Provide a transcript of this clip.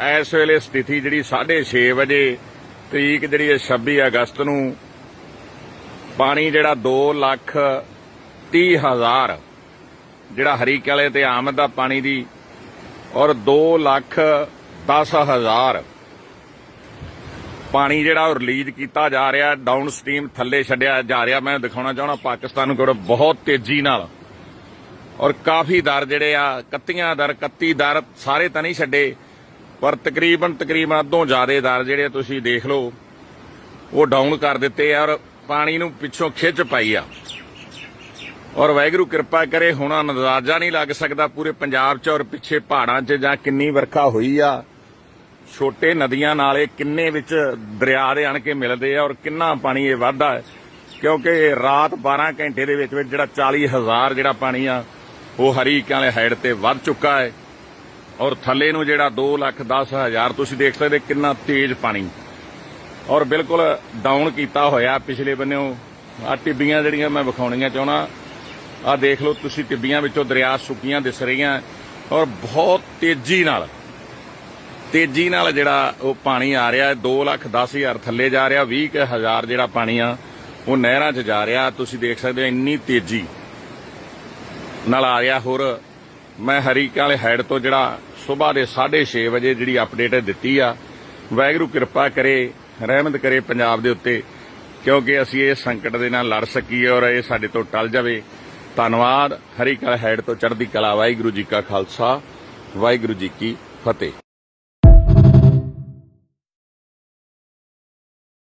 ਇਸ ਵੇਲੇ ਸਥਿਤੀ ਜਿਹੜੀ 6:30 ਵਜੇ, ਤਰੀਕ ਜਿਹੜੀ ਹੈ 26 ਅਗਸਤ ਨੂੰ, ਪਾਣੀ ਜਿਹੜਾ 2 ਲੱਖ 30 ਹਜ਼ਾਰ, ਜਿਹੜਾ ਹਰੀਕੇ ਵਾਲੇ ਤੇ ਆਮਦ ਦਾ ਪਾਣੀ ਦੀ, ਔਰ 2 ਲੱਖ 10 ਹਜ਼ਾਰ ਪਾਣੀ ਜਿਹੜਾ ਉਹ ਰਿਲੀਜ਼ ਕੀਤਾ ਜਾ ਰਿਹਾ ਡਾਊਨ ਸਟ੍ਰੀਮ ਥੱਲੇ ਛੱਡਿਆ ਜਾ ਰਿਹਾ। ਮੈਂ ਦਿਖਾਉਣਾ ਚਾਹਣਾ ਪਾਕਿਸਤਾਨ ਨੂੰ ਕਰੋ ਬਹੁਤ ਤੇਜ਼ੀ ਨਾਲ। ਔਰ ਕਾਫੀ ਦਰ ਜਿਹੜੇ ਆ 31 ਦਰ 31 ਦਰ ਸਾਰੇ ਤਾਂ ਨਹੀਂ ਛੱਡੇ। ਪਰ ਤਕਰੀਬਨ ਤਕਰੀਬਨ ਅੱਧੋਂ ਜ਼ਿਆਦੇ ਦਰ ਜਿਹੜੇ ਤੁਸੀਂ ਦੇਖ ਲਓ, ਉਹ ਡਾਊਨ ਕਰ ਦਿੱਤੇ ਆ ਔਰ ਪਾਣੀ ਨੂੰ ਪਿੱਛੋਂ ਖਿੱਚ ਪਾਈ ਆ। ਔਰ ਵਾਹਿਗੁਰੂ ਕਿਰਪਾ ਕਰੇ, ਹੁਣ ਅੰਦਾਜ਼ਾ ਨਹੀਂ ਲੱਗ ਸਕਦਾ ਪੂਰੇ ਪੰਜਾਬ 'ਚ ਔਰ ਪਿੱਛੇ ਪਹਾੜਾਂ 'ਚ ਜਾਂ ਕਿੰਨੀ ਵਰਖਾ ਹੋਈ ਆ। ਛੋਟੇ ਨਦੀਆਂ ਨਾਲੇ ਕਿੰਨੇ ਵਿੱਚ ਦਰਿਆ ਦੇ ਆਣ ਕੇ ਮਿਲਦੇ ਆ ਔਰ ਕਿੰਨਾ ਪਾਣੀ ਇਹ ਵਾਧਾ ਹੈ। ਕਿਉਂਕਿ ਰਾਤ 12 ਘੰਟੇ ਦੇ ਵਿੱਚ ਵਿੱਚ ਜਿਹੜਾ 40000 ਜਿਹੜਾ ਪਾਣੀ ਆ, ਉਹ ਹਰੀਕਿਆਂ ਵਾਲੇ ਸਾਈਡ ਤੇ ਵੱਧ ਚੁੱਕਾ ਹੈ। ਔਰ ਥੱਲੇ ਨੂੰ ਜਿਹੜਾ 2 ਲੱਖ 10 ਹਜ਼ਾਰ, ਤੁਸੀਂ ਦੇਖ ਸਕਦੇ ਕਿੰਨਾ ਤੇਜ਼ ਪਾਣੀ। ਔਰ ਬਿਲਕੁਲ ਡਾਊਨ ਕੀਤਾ ਹੋਇਆ ਪਿਛਲੇ ਬੰਨਿਓ। ਆ ਟਿੱਬੀਆਂ ਜਿਹੜੀਆਂ ਮੈਂ ਵਿਖਾਉਣੀਆਂ ਚਾਹਣਾ ਆ ਦੇਖ ਲਓ ਤੁਸੀਂ ਟਿੱਬੀਆਂ ਵਿੱਚੋਂ ਦਰਿਆ ਸੁੱਕੀਆਂ ਦਿਸ ਰਹੀਆਂ। ਔਰ ਬਹੁਤ ਤੇਜ਼ੀ ਨਾਲ ਤੇਜ਼ੀ ਨਾਲ ਜਿਹੜਾ ਉਹ ਪਾਣੀ ਆ ਰਿਹਾ 2 ਲੱਖ 10 ਹਜ਼ਾਰ ਥੱਲੇ ਜਾ ਰਿਹਾ 20 ਕੁ ਹਜ਼ਾਰ ਜਿਹੜਾ ਪਾਣੀ ਆ, ਉਹ ਨਹਿਰਾਂ 'ਚ ਜਾ ਰਿਹਾ। ਤੁਸੀਂ ਦੇਖ ਸਕਦੇ ਹੋ ਇੰਨੀ ਤੇਜ਼ੀ ਨਾਲ ਆ ਰਿਹਾ ਹੋਰ ਮੈਂ ਹਰੀਕੇ ਵਾਲੇ ਹੈਡ ਤੋਂ ਜਿਹੜਾ ਸਵੇਰ ਦੇ 6:30 ਵਜੇ ਜਿਹੜੀ ਅਪਡੇਟ ਦਿੱਤੀ ਆ, ਵਾਹਿਗੁਰੂ ਕਿਰਪਾ ਕਰੇ, ਰਹਿਮਤ ਕਰੇ ਪੰਜਾਬ ਦੇ ਉੱਤੇ, ਕਿਉਂਕਿ ਅਸੀਂ ਇਹ ਸੰਕਟ ਦੇ ਨਾਲ ਲੜ ਸਕੀਏ ਔਰ ਇਹ ਸਾਡੇ ਤੋਂ ਟਲ ਜਾਵੇ। ਧੰਨਵਾਦ ਹਰੀਕੇ ਵਾਲੇ ਹੈਡ ਤੋਂ ਚੜ੍ਹਦੀ ਕਲਾ, ਵਾਹਿਗੁਰੂ ਜੀ ਕਾ ਖਾਲਸਾ, ਵਾਹਿਗੁਰੂ ਜੀ ਕੀ ਫਤਿਹ।